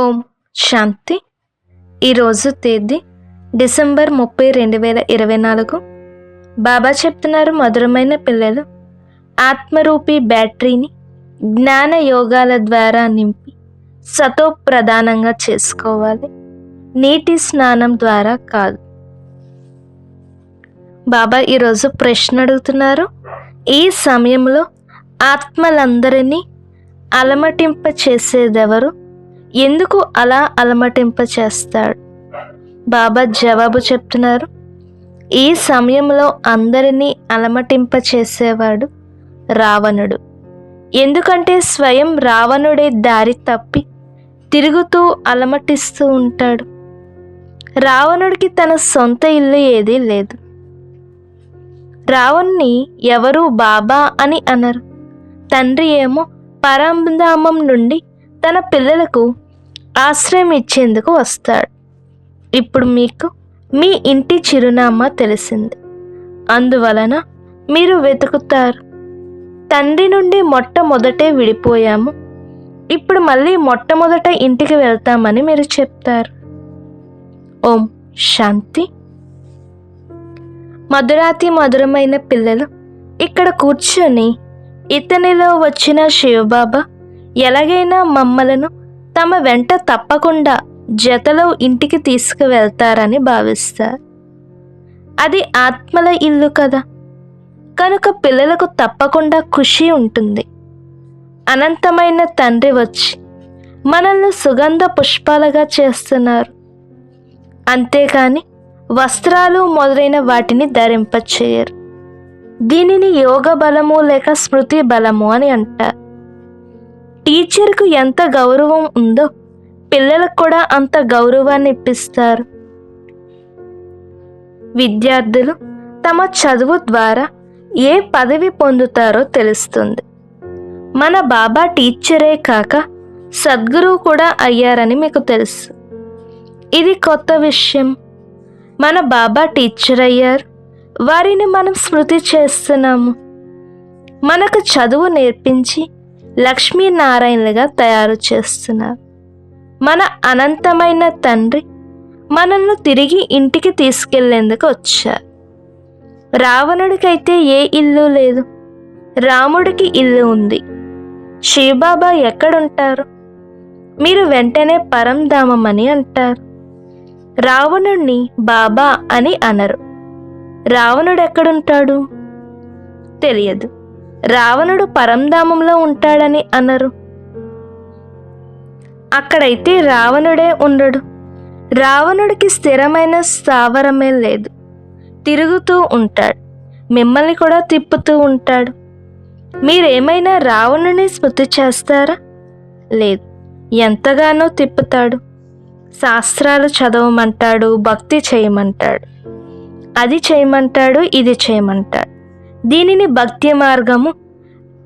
ఓం శాంతి. ఈరోజు తేదీ డిసెంబర్ ముప్పై రెండు వేల ఇరవై నాలుగు. బాబా చెప్తున్నారు మధురమైన పిల్లలు. ఆత్మరూపి బ్యాటరీని జ్ఞాన యోగాల ద్వారా నింపి సతో ప్రధానంగా చేసుకోవాలి. నీటి స్నానం ద్వారా కాదు. బాబా ఈరోజు ప్రశ్న అడుగుతున్నారు. ఈ సమయంలో ఆత్మలందరినీ అలమటింప చేసేదెవరు ఎందుకు అలా అలమటింప చేస్తాడు బాబా జవాబు చెప్తున్నారు. ఈ సమయంలో అందరినీ అలమటింప చేసేవాడు రావణుడు. ఎందుకంటే స్వయం రావణుడే దారి తప్పి తిరుగుతూ అలమటిస్తూ ఉంటాడు. రావణుడికి తన సొంత ఇల్లు ఏదీ లేదు. రావణ్ణి ఎవరు బాబా అని అనరు. తండ్రి ఏమో పరంధామం నుండి తన పిల్లలకు ఆశ్రయం ఇచ్చేందుకు వస్తాడు. ఇప్పుడు మీకు మీ ఇంటి చిరునామా తెలిసింది. అందువలన మీరు వెతుకుతారు. తండ్రి నుండి మొట్టమొదటే విడిపోయాము. ఇప్పుడు మళ్ళీ మొట్టమొదట ఇంటికి వెళ్తామని మీరు చెప్తారు. ఓం శాంతి. మధురాతి మధురమైన పిల్లలు ఇక్కడ కూర్చొని ఇతనిలో వచ్చిన శివబాబా ఎలాగైనా మమ్మలను తమ వెంట తప్పకుండా జతలో ఇంటికి తీసుకువెళ్తారని భావిస్తారు. అది ఆత్మల ఇల్లు కదా. కనుక పిల్లలకు తప్పకుండా ఖుషి ఉంటుంది. అనంతమైన తండ్రి వచ్చి మనల్ని సుగంధ పుష్పాలుగా చేస్తున్నారు. అంతేకాని వస్త్రాలు మొదలైన వాటిని ధరింపచేయరు. దీనిని యోగ బలము లేక స్మృతి బలము అని అంటారు. టీచర్కు ఎంత గౌరవం ఉందో పిల్లలకు కూడా అంత గౌరవాన్ని ఇప్పిస్తారు. విద్యార్థులు తమ చదువు ద్వారా ఏ పదవి పొందుతారో తెలుస్తుంది. మన బాబా టీచరే కాక సద్గురువు కూడా అయ్యారని మీకు తెలుసు. ఇది కొత్త విషయం. మన బాబా టీచర్ అయ్యారు. వారిని మనం స్మృతి చేస్తున్నాము. మనకు చదువు నేర్పించి లక్ష్మీనారాయణగా తయారు చేస్తున్నారు. మన అనంతమైన తండ్రి మనల్ని తిరిగి ఇంటికి తీసుకెళ్ళేందుకు వచ్చారు. రావణుడికైతే ఏ ఇల్లు లేదు. రాముడికి ఇల్లు ఉంది. శివబాబా ఎక్కడుంటారు? మీరు వెంటనే పరంధామం అని అంటారు. రావణుణ్ణి బాబా అని అనరు. రావణుడు ఎక్కడుంటాడు తెలియదు. రావణుడు పరంధామంలో ఉంటాడని అన్నారు అక్కడైతే రావణుడే ఉండడు. రావణుడికి స్థిరమైన స్థావరమే లేదు. తిరుగుతూ ఉంటాడు. మిమ్మల్ని కూడా తిప్పుతూ ఉంటాడు. మీరేమైనా రావణుని స్మృతి చేస్తారా? లేదు. ఎంతగానో తిప్పుతాడు. శాస్త్రాలు చదవమంటాడు భక్తి చేయమంటాడు. అది చేయమంటాడు ఇది చేయమంటాడు. దీనిని భక్తి మార్గము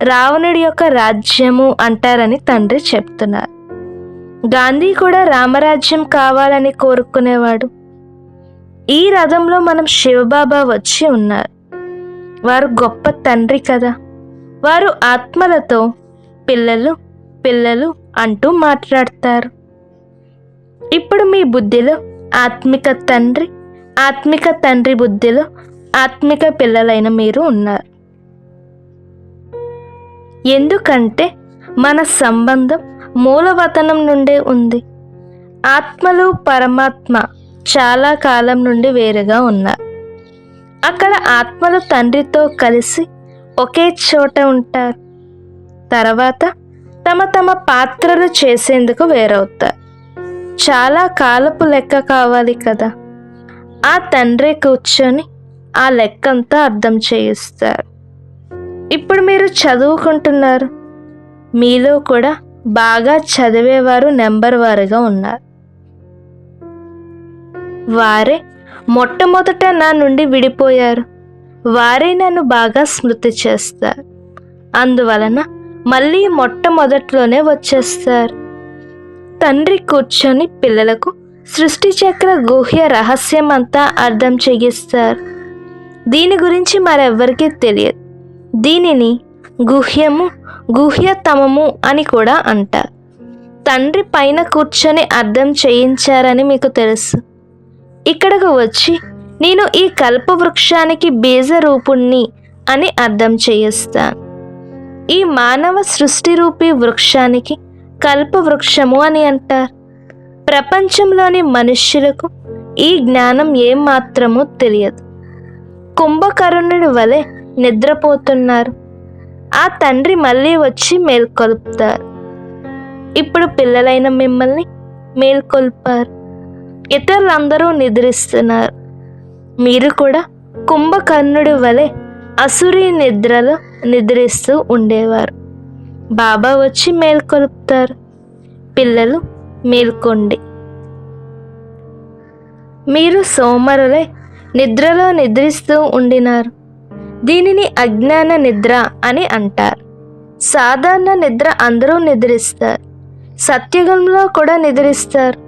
రావణుడి యొక్క రాజ్యము అంటారని తండ్రి చెప్తున్నారు. గాంధీ కూడా రామరాజ్యం కావాలని కోరుకునేవాడు. ఈ రథంలో మనం శివబాబా వచ్చి ఉన్నారు. వారు గొప్ప తండ్రి కదా. వారు ఆత్మలతో పిల్లలు పిల్లలు అంటూ మాట్లాడతారు. ఇప్పుడు మీ బుద్ధిలో ఆత్మిక తండ్రి ఆత్మిక తండ్రి బుద్ధిలో ఆత్మిక పిల్లలైన మీరు ఉన్నారు. ఎందుకంటే మన సంబంధం మూలవతనం నుండే ఉంది. ఆత్మలు పరమాత్మ చాలా కాలం నుండి వేరుగా ఉన్నారు. అక్కడ ఆత్మలు తండ్రితో కలిసి ఒకే చోట ఉంటారు. తర్వాత తమ తమ పాత్రలు చేసేందుకు వేరవుతారు. చాలా కాలపు లెక్క కావాలి కదా. ఆ తండ్రి కూర్చొని ఆ లెక్కంతా అర్థం చేయిస్తారు. ఇప్పుడు మీరు చదువుకుంటున్నారు. మీలో కూడా బాగా చదివేవారు నెంబర్ వారుగా ఉన్నారు. వారే మొట్టమొదట నా నుండి విడిపోయారు. వారే నన్ను బాగా స్మృతి చేస్తారు. అందువలన మళ్ళీ మొట్టమొదట్లోనే వచ్చేస్తారు. తండ్రి కూర్చొని పిల్లలకు సృష్టి చక్ర గుహ్య రహస్యం అంతా అర్థం చేయిస్తారు. దీని గురించి మరెవ్వరికీ తెలియదు. దీనిని గుహ్యము గుహ్యతమము అని కూడా అంటారు. తండ్రి పైన కూర్చొని అర్థం చేయించారని మీకు తెలుసు. ఇక్కడకు వచ్చి నేను ఈ కల్పవృక్షానికి బీజరూపుణ్ణి అని అర్థం చేయిస్తాను. ఈ మానవ సృష్టి రూపీ వృక్షానికి కల్పవృక్షము అని అంటారు. ప్రపంచంలోని మనుష్యులకు ఈ జ్ఞానం ఏమాత్రమూ తెలియదు. కుంభకర్ణుడి వలె నిద్రపోతున్నారు. ఆ తండ్రి మళ్ళీ వచ్చి మేల్కొల్పుతారు. ఇప్పుడు పిల్లలైన మిమ్మల్ని మేల్కొల్పారు. ఇతరులందరూ నిద్రిస్తున్నారు. మీరు కూడా కుంభకర్ణుడి వలె అసురి నిద్రలో నిద్రిస్తూ ఉండేవారు. బాబా వచ్చి మేల్కొలుపుతారు. పిల్లలు మేల్కొండి. మీరు సోమరులై నిద్రలో నిద్రిస్తూ ఉండినారు. దీనిని అజ్ఞాన నిద్ర అని అంటారు. సాధారణ నిద్ర అందరూ నిద్రిస్తారు. సత్యుగంలో కూడా నిద్రిస్తారు.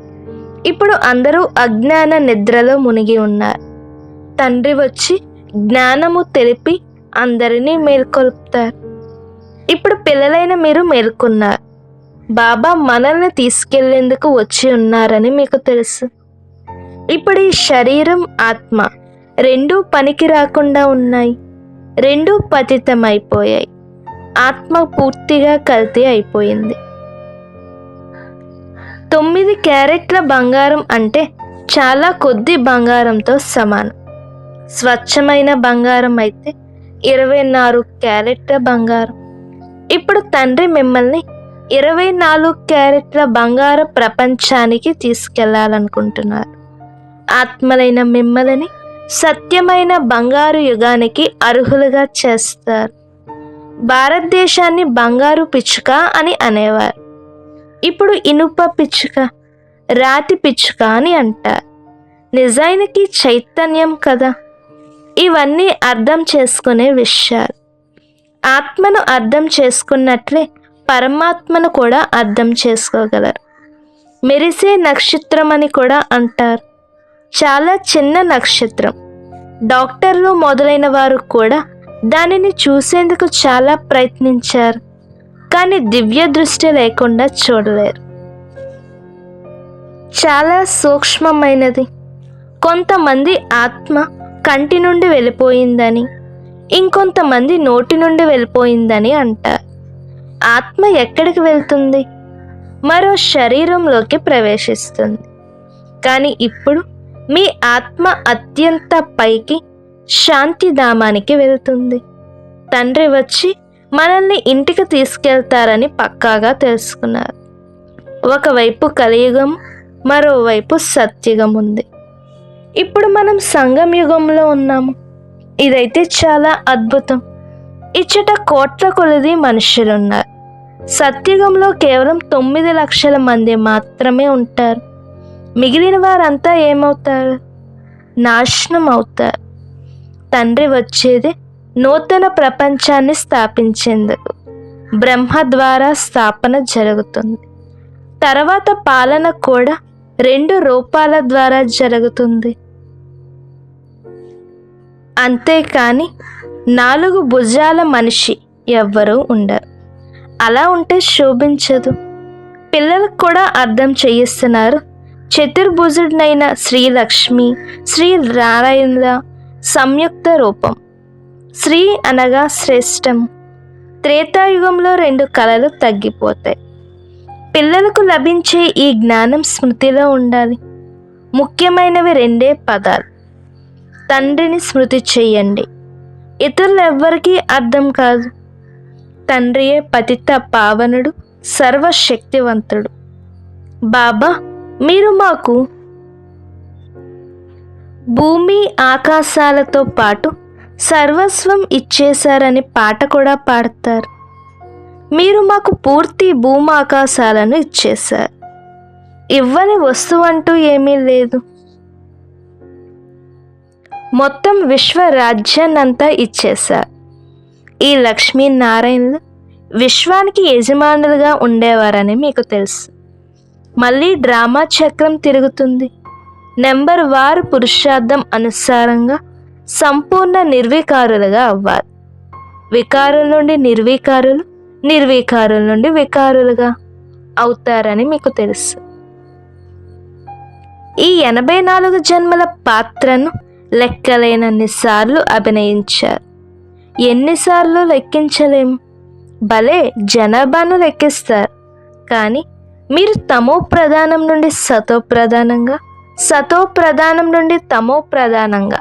ఇప్పుడు అందరూ అజ్ఞాన నిద్రలో మునిగి ఉన్నారు. తండ్రి వచ్చి జ్ఞానము తెలిపి అందరినీ మేల్కొల్పుతారు. ఇప్పుడు పిల్లలైన మీరు మేల్కొన్నారు. బాబా మనల్ని తీసుకెళ్ళేందుకు వచ్చి ఉన్నారని మీకు తెలుసు. ఇప్పుడు ఈ శరీరం ఆత్మ రెండూ పనికి రాకుండా ఉన్నాయి. రెండూ పతితమైపోయాయి. ఆత్మ పూర్తిగా కల్తీ అయిపోయింది. తొమ్మిది క్యారెట్ల బంగారం అంటే చాలా కొద్ది బంగారంతో సమానం. స్వచ్ఛమైన బంగారం అయితే ఇరవై నాలుగు క్యారెట్ల బంగారం. ఇప్పుడు తండ్రి మిమ్మల్ని ఇరవై నాలుగు క్యారెట్ల బంగార ప్రపంచానికి తీసుకెళ్ళాలనుకుంటున్నారు. ఆత్మలైన మిమ్మలని సత్యమైన బంగారు యుగానికి అర్హులుగా చేస్తారు. భారతదేశాన్ని బంగారు పిచ్చుక అని అనేవారు. ఇప్పుడు ఇనుప పిచ్చుక రాతి పిచ్చుక అని అంటారు. నిజానికి చైతన్యం కదా? ఇవన్నీ అర్థం చేసుకునే విషయాలు. ఆత్మను అర్థం చేసుకున్నట్లే పరమాత్మను కూడా అర్థం చేసుకోగలరు. మెరిసే నక్షత్రం అని కూడా అంటారు. చాలా చిన్న నక్షత్రం. డాక్టర్లు మొదలైన వారు కూడా దానిని చూసేందుకు చాలా ప్రయత్నించారు. కానీ దివ్య దృష్టి లేకుండా చూడలేరు. చాలా సూక్ష్మమైనది. కొంతమంది ఆత్మ కంటి నుండి వెళ్ళిపోయిందని ఇంకొంతమంది నోటి నుండి వెళ్ళిపోయిందని అంటారు. ఆత్మ ఎక్కడికి వెళ్తుంది? మరో శరీరంలోకి ప్రవేశిస్తుంది. కానీ ఇప్పుడు మీ ఆత్మ అత్యంత పైకి శాంతిధామానికి వెళ్తుంది. తండ్రి వచ్చి మనల్ని ఇంటికి తీసుకెళ్తారని పక్కాగా తెలుసుకున్నారు. ఒకవైపు కలియుగం మరోవైపు సత్యుగం ఉంది. ఇప్పుడు మనం సంగం యుగంలో ఉన్నాము. ఇదైతే చాలా అద్భుతం. ఇచ్చట కోట్ల కొలది మనుషులున్నారు. సత్యుగంలో కేవలం తొమ్మిది లక్షల మంది మాత్రమే ఉంటారు. మిగిలిన వారంతా ఏమవుతారు? నాశనం అవుతారు తండ్రి వచ్చేది నూతన ప్రపంచాన్ని స్థాపించేందుకు. బ్రహ్మ ద్వారా స్థాపన జరుగుతుంది. తర్వాత పాలన కూడా రెండు రూపాల ద్వారా జరుగుతుంది. అంతేకాని నాలుగు భుజాల మనిషి ఎవ్వరూ ఉండరు. అలా ఉంటే శోభించదు. పిల్లలకు కూడా అర్థం చేయిస్తున్నారు చతుర్భుజుడినైన శ్రీలక్ష్మి శ్రీ నారాయణుల సంయుక్త రూపం. శ్రీ అనగా శ్రేష్టం. త్రేతాయుగంలో రెండు కళలు తగ్గిపోతాయి. పిల్లలకు లభించే ఈ జ్ఞానం స్మృతిలో ఉండాలి. ముఖ్యమైనవి రెండే పదాలు. తండ్రిని స్మృతి చేయండి. ఇతరులెవ్వరికీ అర్థం కాదు. తండ్రియే పతిత పావనుడు సర్వశక్తివంతుడు. బాబా మీరు మాకు భూమి ఆకాశాలతో పాటు సర్వస్వం ఇచ్చేశారని పాట కూడా పాడతారు. మీరు మాకు పూర్తి భూమి ఆకాశాలను ఇచ్చేశారు. ఇవ్వని వస్తువు అంటూ ఏమీ లేదు. మొత్తం విశ్వ రాజ్యాన్నంతా ఇచ్చేశారు. ఈ లక్ష్మీనారాయణలు విశ్వానికి యజమానులుగా ఉండేవారని మీకు తెలుసు. మళ్ళీ డ్రామా చక్రం తిరుగుతుంది. నెంబర్ వారు పురుషార్థం అనుసారంగా సంపూర్ణ నిర్వికారులుగా అవ్వాలి. వికారుల నుండి నిర్వికారులు నిర్వికారుల నుండి వికారులుగా అవుతారని మీకు తెలుసు. ఈ ఎనభై నాలుగు జన్మల పాత్రను లెక్కలేనన్నిసార్లు అభినయించారు. ఎన్నిసార్లు లెక్కించలేము భలే జనాభాను లెక్కిస్తారు. కానీ మీరు తమో ప్రధానం నుండి సతో ప్రధానంగా సతో ప్రధానం నుండి తమో ప్రధానంగా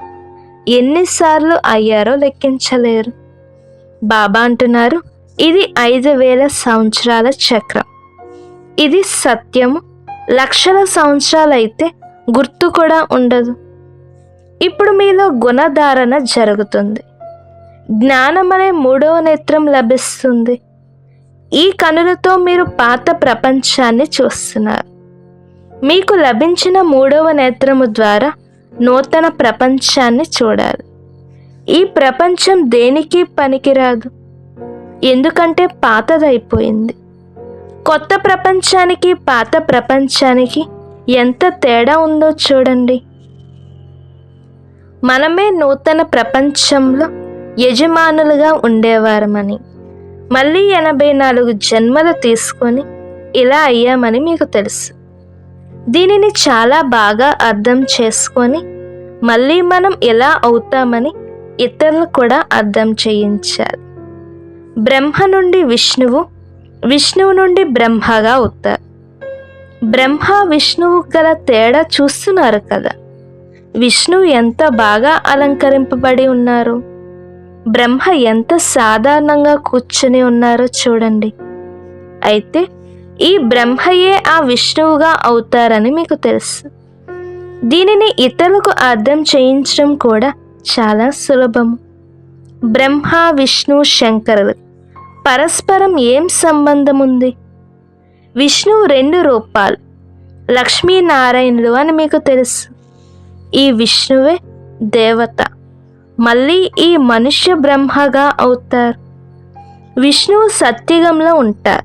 ఎన్నిసార్లు అయ్యారో లెక్కించలేరు. బాబా అంటున్నారు ఇది ఐదు వేల సంవత్సరాల చక్రం. ఇది సత్యము లక్షల సంవత్సరాలైతే గుర్తు కూడా ఉండదు. ఇప్పుడు మీలో గుణధారణ జరుగుతుంది. జ్ఞానం అనే మూడవ నేత్రం లభిస్తుంది. ఈ కనులతో మీరు పాత ప్రపంచాన్ని చూస్తున్నారు. మీకు లభించిన మూడవ నేత్రము ద్వారా నూతన ప్రపంచాన్ని చూడాలి. ఈ ప్రపంచం దేనికి పనికిరాదు? ఎందుకంటే పాతదైపోయింది. కొత్త ప్రపంచానికి పాత ప్రపంచానికి ఎంత తేడా ఉందో చూడండి. మనమే నూతన ప్రపంచంలో యజమానులుగా ఉండేవారమని. మళ్ళీ ఎనభై నాలుగు జన్మలు తీసుకొని ఇలా అయ్యామని మీకు తెలుసు. దీనిని చాలా బాగా అర్థం చేసుకొని మళ్ళీ మనం ఎలా అవుతామని ఇతరులు కూడా అర్థం చేయించాలి బ్రహ్మ నుండి విష్ణువు విష్ణువు నుండి బ్రహ్మగా అవుతారు బ్రహ్మ విష్ణువు గల తేడా చూస్తున్నారు కదా. విష్ణువు ఎంత బాగా అలంకరింపబడి ఉన్నారు? బ్రహ్మ ఎంత సాధారణంగా కూర్చొని ఉన్నారో చూడండి. అయితే ఈ బ్రహ్మయే ఆ విష్ణువుగా అవుతారని మీకు తెలుసు. దీనిని ఇతరులకు అర్థం చేయించడం కూడా చాలా సులభము బ్రహ్మ విష్ణు శంకరులు పరస్పరం ఏం సంబంధం ఉంది? విష్ణువు రెండు రూపాలు లక్ష్మీనారాయణులు అని మీకు తెలుసు. ఈ విష్ణువే దేవత. మళ్ళీ ఈ మనుష్య బ్రహ్మగా అవుతారు. విష్ణువు సత్యగంలో ఉంటారు.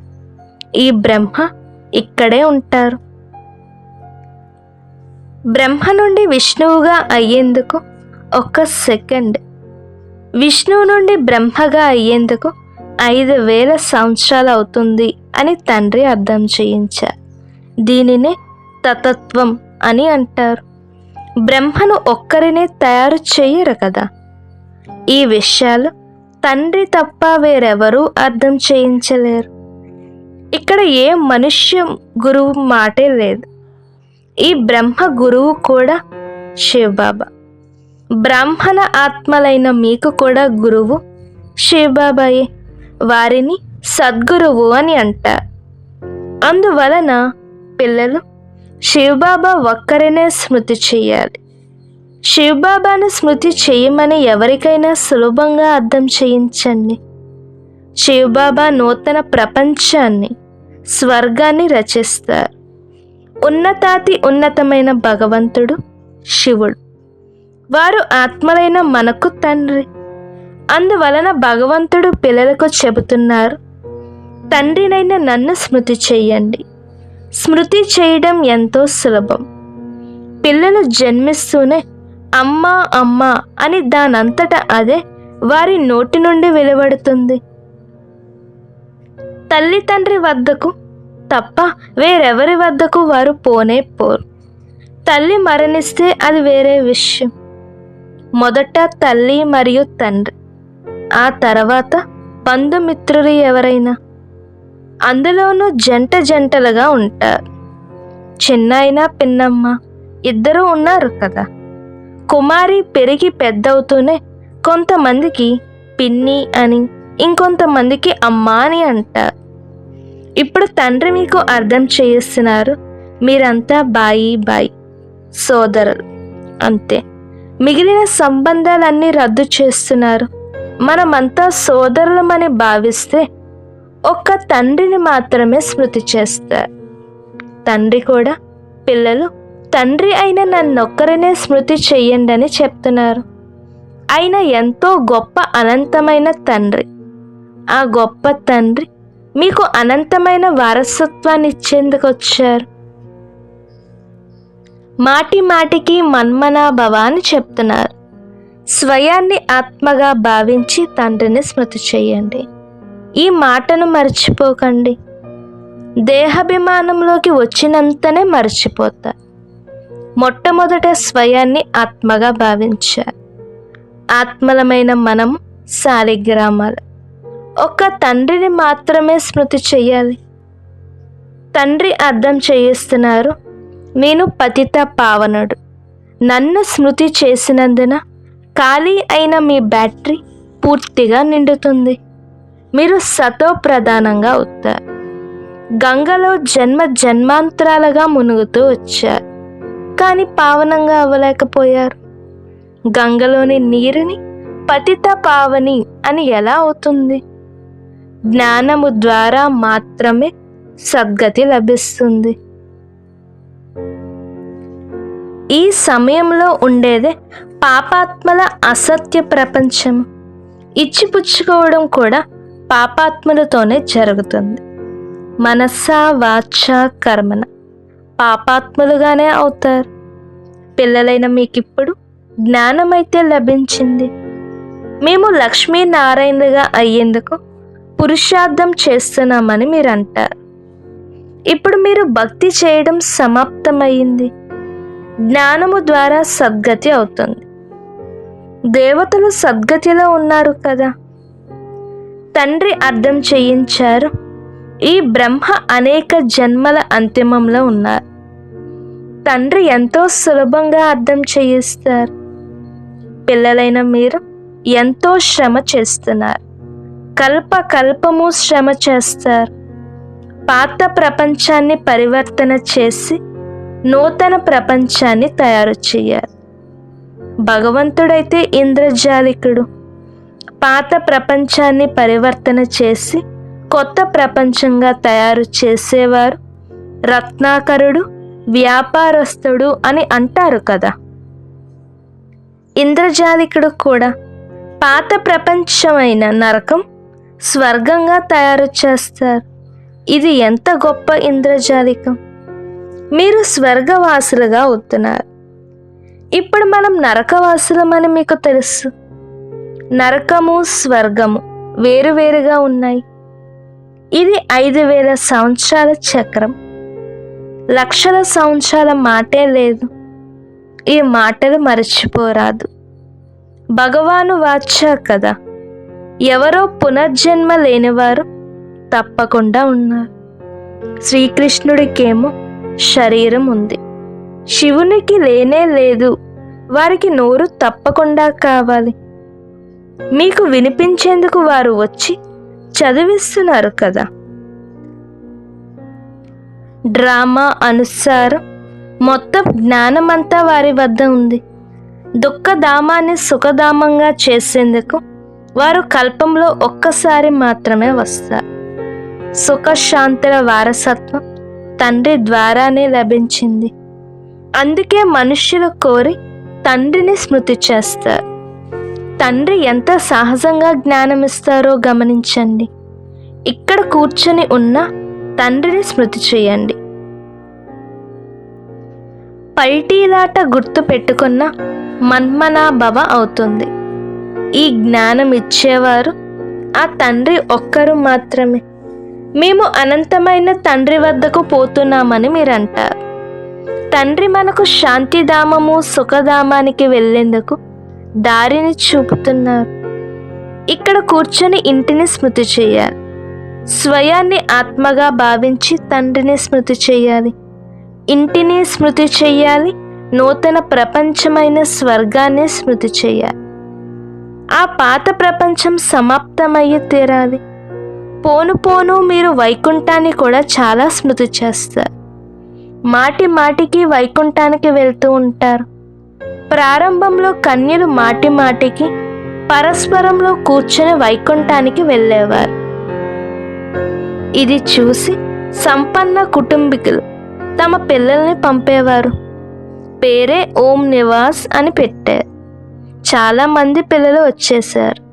ఈ బ్రహ్మ ఇక్కడే ఉంటారు. బ్రహ్మ నుండి విష్ణువుగా అయ్యేందుకు ఒక సెకండ్. విష్ణువు నుండి బ్రహ్మగా అయ్యేందుకు ఐదు వేల సంవత్సరాలు అవుతుంది అని తండ్రి అర్థం చేయించారు. దీనినే తతత్వం అని అంటారు. బ్రహ్మను ఒక్కరినే తయారు చేయరు కదా. ఈ విషయాలు తండ్రి తప్ప వేరెవరూ అర్థం చేయించలేరు. ఇక్కడ ఏ మనుష్య గురువు మాటే లేదు. ఈ బ్రహ్మ గురువు కూడా శివబాబా. బ్రాహ్మణ ఆత్మలైన మీకు కూడా గురువు శివబాబాయే. వారిని సద్గురువు అని అంటారు. అందువలన పిల్లలు శివబాబా ఒక్కరినే స్మృతి చేయాలి. శివబాబాను స్మృతి చేయమని ఎవరికైనా సులభంగా అర్థం చేయించండి. శివబాబా నూతన ప్రపంచాన్ని స్వర్గాన్ని రచిస్తారు. ఉన్నతాతి ఉన్నతమైన భగవంతుడు శివుడు. వారు ఆత్మలైన మనకు తండ్రి. అందువలన భగవంతుడు పిల్లలకు చెబుతున్నారు తండ్రినైన నన్ను స్మృతి చేయండి. స్మృతి చేయడం ఎంతో సులభం. పిల్లలు జన్మిస్తూనే అమ్మా అమ్మా అని దానంతట అదే వారి నోటి నుండి వెలువడుతుంది తల్లి తండ్రి వద్దకు తప్ప వేరెవరి వద్దకు వారు పోనే పోరు. తల్లి మరణిస్తే అది వేరే విషయం. మొదట తల్లి మరియు తండ్రి. ఆ తర్వాత బంధుమిత్రులు ఎవరైనా? అందులోనూ జంట జంటలుగా ఉంటారు. చిన్నాయన పిన్నమ్మ ఇద్దరు ఉన్నారు కదా. కుమారి పెరిగి పెద్దవుతూనే కొంతమందికి పిన్ని అని ఇంకొంతమందికి అమ్మ అని అంటారు. ఇప్పుడు తండ్రి మీకు అర్థం చేయిస్తున్నారు మీరంతా బాయి బాయి సోదరులు. అంతే. మిగిలిన సంబంధాలన్నీ రద్దు చేస్తున్నారు. మనమంతా సోదరులమని భావిస్తే ఒక్క తండ్రిని మాత్రమే స్మృతి చేస్తారు. తండ్రి కూడా పిల్లలు తండ్రి అయిన నన్నొక్కరినే స్మృతి చెయ్యండి అని చెప్తున్నారు. ఆయన ఎంతో గొప్ప అనంతమైన తండ్రి. ఆ గొప్ప తండ్రి మీకు అనంతమైన వారసత్వాన్ని ఇచ్చేందుకు వచ్చారు మాటి మాటికి మన్మనాభవ అని చెప్తున్నారు. స్వయాన్ని ఆత్మగా భావించి తండ్రిని స్మృతి చేయండి ఈ మాటను మర్చిపోకండి. దేహాభిమానంలోకి వచ్చినంతనే మర్చిపోతారు. మొట్టమొదట స్వయాన్ని ఆత్మగా భావించారు. ఆత్మలమైన మనం శాలిగ్రామాలు ఒక తండ్రిని మాత్రమే స్మృతి చెయ్యాలి తండ్రి అర్థం చేయిస్తున్నారు నేను పతిత పావనుడు. నన్ను స్మృతి చేసినందున ఖాళీ అయిన మీ బ్యాటరీ పూర్తిగా నిండుతుంది. మీరు సతో ప్రధానంగా అవుతారు గంగలో జన్మ జన్మాంతరాలుగా మునుగుతూ వచ్చారు. కానీ పావనంగా అవ్వలేకపోయారు. గంగలోని నీరుని పతిత పావని అని ఎలా అవుతుంది? జ్ఞానము ద్వారా మాత్రమే సద్గతి లభిస్తుంది. ఈ సమయంలో ఉండేదే పాపాత్మల అసత్య ప్రపంచం. ఇచ్చిపుచ్చుకోవడం కూడా పాపాత్ములతోనే జరుగుతుంది. మనస్స వాచ కర్మన పాపాత్ములుగానే అవుతారు. పిల్లలైన మీకిప్పుడు జ్ఞానమైతే లభించింది. మేము లక్ష్మీనారాయణగా అయ్యేందుకు పురుషార్థం చేస్తున్నామని మీరు అంటారు ఇప్పుడు మీరు భక్తి చేయడం సమాప్తమైంది జ్ఞానము ద్వారా సద్గతి అవుతుంది. దేవతలు సద్గతిలో ఉన్నారు కదా. తండ్రి అర్థం చేయించారు. ఈ బ్రహ్మ అనేక జన్మల అంతిమంలో ఉన్నారు. తండ్రి ఎంతో సులభంగా అర్థం చేయిస్తారు. పిల్లలైన మీరు ఎంతో శ్రమ చేస్తున్నారు. కల్ప కల్పము శ్రమ చేస్తారు. పాత ప్రపంచాన్ని పరివర్తన చేసి నూతన ప్రపంచాన్ని తయారు చేయాలి. భగవంతుడైతే ఇంద్రజాలికుడు. పాత ప్రపంచాన్ని పరివర్తన చేసి కొత్త ప్రపంచంగా తయారు చేసేవారు. రత్నాకరుడు వ్యాపారస్తుడు అని అంటారు కదా. ఇంద్రజాలికుడు కూడా పాత ప్రపంచమైన నరకం స్వర్గంగా తయారు చేస్తారు. ఇది ఎంత గొప్ప ఇంద్రజాలికం! మీరు స్వర్గవాసులుగా అవుతున్నారు. ఇప్పుడు మనం నరకవాసులమని మీకు తెలుసు. నరకము స్వర్గము వేరువేరుగా ఉన్నాయి. ఇది ఐదు వేల సంవత్సరాల చక్రం. లక్షల సంవత్సరాల మాటే లేదు. ఈ మాటలు మరచిపోరాదు. భగవాను వాచా కదా. ఎవరో పునర్జన్మ లేనివారు తప్పకుండా ఉన్నారు. శ్రీకృష్ణుడికేమో శరీరం ఉంది. శివునికి లేనే లేదు. వారికి నోరు తప్పకుండా కావాలి. మీకు వినిపించేందుకు వారు వచ్చి చదివిస్తున్నారు కదా. డ్రామా అనుసారం మొత్తం జ్ఞానమంతా వారి వద్ద ఉంది. దుఃఖధామాన్ని సుఖధామంగా చేసేందుకు వారు కల్పంలో ఒక్కసారి మాత్రమే వస్తారు. సుఖశాంతుల వారసత్వం తండ్రి ద్వారానే లభించింది. అందుకే మనుష్యులు కోరి తండ్రిని స్మృతి చేస్తారు. తండ్రి ఎంత సహజంగా జ్ఞానమిస్తారో గమనించండి. ఇక్కడ కూర్చొని ఉన్న తండ్రిని స్మృతి చేయండి. పల్టీలాట గుర్తు పెట్టుకున్న మన్మనాభవ అవుతుంది. ఈ జ్ఞానం ఇచ్చేవారు ఆ తండ్రి ఒక్కరు మాత్రమే. మేము అనంతమైన తండ్రి వద్దకు పోతున్నామని మీరు అంటారు తండ్రి మనకు శాంతిధామము సుఖధామానికి వెళ్ళేందుకు దారిని చూపుతున్నారు. ఇక్కడ కూర్చొని ఇంటిని స్మృతి చేయాలి. స్వయాన్ని ఆత్మగా భావించి తండ్రిని స్మృతి చేయాలి. ఇంటిని స్మృతి చేయాలి. నూతన ప్రపంచమైన స్వర్గాన్ని స్మృతి చేయాలి. ఆ పాత ప్రపంచం సమాప్తమయ్యి తీరాలి. పోను పోను మీరు వైకుంఠాన్ని కూడా చాలా స్మృతి చేస్తారు. మాటి మాటికి వైకుంఠానికి వెళ్తూ ఉంటారు. ప్రారంభంలో కన్యలు మాటి మాటికి పరస్పరంలో కూర్చుని వైకుంఠానికి వెళ్ళేవారు. ఇది చూసి సంపన్న కుటుంబీకులు తమ పిల్లల్ని పంపేవారు. పేరే ఓం నివాస్ అని పెట్టారు. చాలామంది పిల్లలు వచ్చేసారు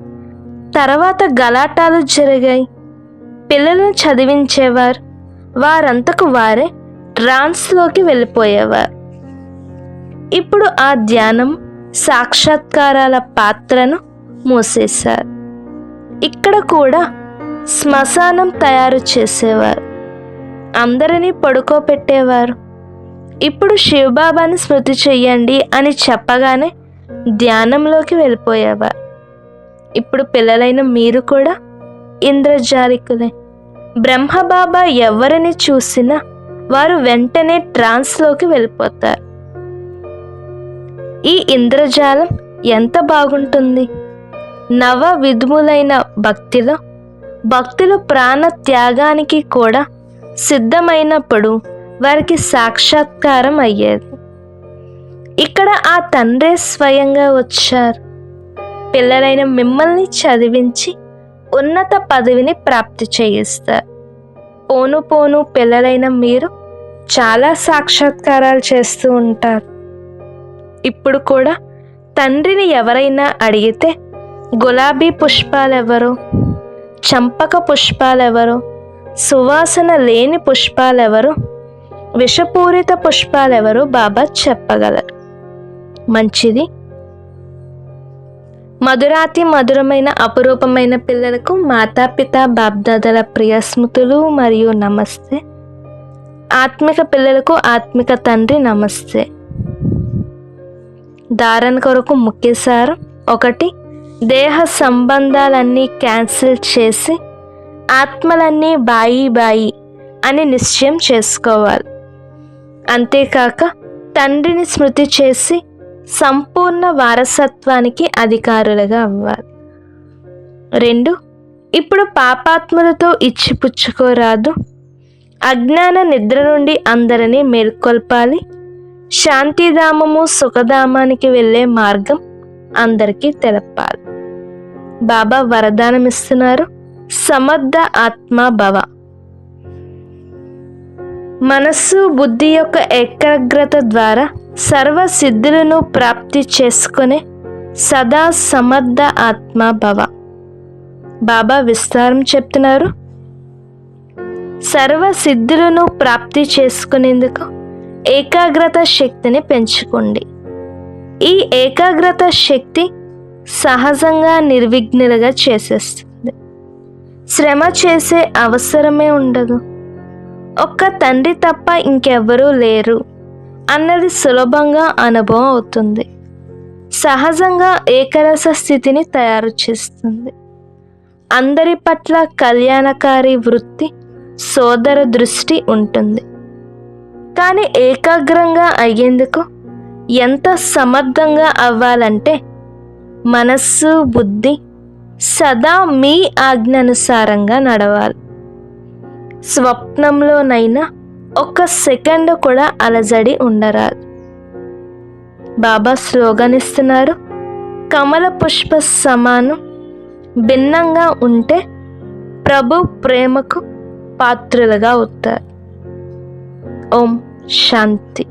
తర్వాత గలాటాలు జరిగాయి. పిల్లలను చదివించేవారు. వారంతకు వారే ట్రాన్స్లోకి వెళ్ళిపోయేవారు. ఇప్పుడు ఆ ధ్యానం సాక్షాత్కారాల పాత్రను మూసేశారు. ఇక్కడ కూడా శ్మశానం తయారు చేసేవారు. అందరినీ పడుకోపెట్టేవారు ఇప్పుడు శివబాబాని స్మృతి చెయ్యండి అని చెప్పగానే ధ్యానంలోకి వెళ్ళిపోయేవారు. ఇప్పుడు పిల్లలైన మీరు కూడా ఇంద్రజాలికులే. బ్రహ్మబాబా ఎవరిని చూసినా వారు వెంటనే ట్రాన్స్లోకి వెళ్ళిపోతారు. ఈ ఇంద్రజాలం ఎంత బాగుంటుంది. నవ విధుములైన భక్తిలో భక్తులు ప్రాణ త్యాగానికి కూడా సిద్ధమైనప్పుడు వారికి సాక్షాత్కారం అయ్యేది. ఇక్కడ ఆ తండ్రే స్వయంగా వచ్చారు. పిల్లలైన మిమ్మల్ని చదివించి ఉన్నత పదవిని ప్రాప్తి చేయిస్తారు. పోను పోను పిల్లలైన మీరు చాలా సాక్షాత్కారాలు చేస్తూ ఉంటారు. ఇప్పుడు కూడా తండ్రిని ఎవరైనా అడిగితే గులాబీ పుష్పాలెవరు? చంపక పుష్పాలెవరు? సువాసన లేని పుష్పాలెవరు? విషపూరిత పుష్పాలెవరు బాబా చెప్పగలరు. మంచిది. మధురాతి మధురమైన అపురూపమైన పిల్లలకు మాతాపిత బాబ్దాదల ప్రియ స్మృతులు మరియు నమస్తే. ఆత్మిక పిల్లలకు ఆత్మిక తండ్రి నమస్తే. ధారణ కొరకు ముఖ్యసారం ఒకటి దేహ సంబంధాలన్నీ క్యాన్సిల్ చేసి ఆత్మలన్నీ బాయి బాయి అని నిశ్చయం చేసుకోవాలి. అంతేకాక తండ్రిని స్మృతి చేసి సంపూర్ణ వారసత్వానికి అధికారులుగా అవ్వాలి. రెండు ఇప్పుడు పాపాత్ములతో ఇచ్చిపుచ్చుకోరాదు. అజ్ఞాన నిద్ర నుండి అందరినీ మేల్కొల్పాలి. శాంతిధామము సుఖధామానికి వెళ్ళే మార్గం అందరికీ తెలపాలి. బాబా వరదానం ఇస్తున్నారు సమర్థ ఆత్మ భవ. మనస్సు బుద్ధి యొక్క ఏకాగ్రత ద్వారా సర్వ సిద్ధులను ప్రాప్తి చేసుకునే సదా సమర్థ ఆత్మ భవ. బాబా విస్తారం చెప్తున్నారు. సర్వ సిద్ధులను ప్రాప్తి చేసుకునేందుకు ఏకాగ్రత శక్తిని పెంచుకోండి. ఈ ఏకాగ్రత శక్తి సహజంగా నిర్విఘ్నులుగా చేసేస్తుంది. శ్రమ చేసే అవసరమే ఉండదు. ఒక్క తండ్రి తప్ప ఇంకెవ్వరూ లేరు అన్నది సులభంగా అనుభవం అవుతుంది. సహజంగా ఏకరస స్థితిని తయారు చేస్తుంది. అందరి పట్ల కళ్యాణకారి వృత్తి సోదర దృష్టి ఉంటుంది. కానీ ఏకాగ్రంగా అయ్యేందుకు ఎంత సమర్థంగా అవ్వాలంటే మనస్సు బుద్ధి సదా మీ ఆజ్ఞానుసారంగా నడవాలి. స్వప్నంలోనైనా ఒక్క సెకండ్ కూడా అలజడి ఉండరాదు. బాబా స్లోగన్ ఇస్తున్నారు కమల పుష్ప సమానం భిన్నంగా ఉంటే ప్రభు ప్రేమకు పాత్రులుగా అవుతారు ఓం శాంతి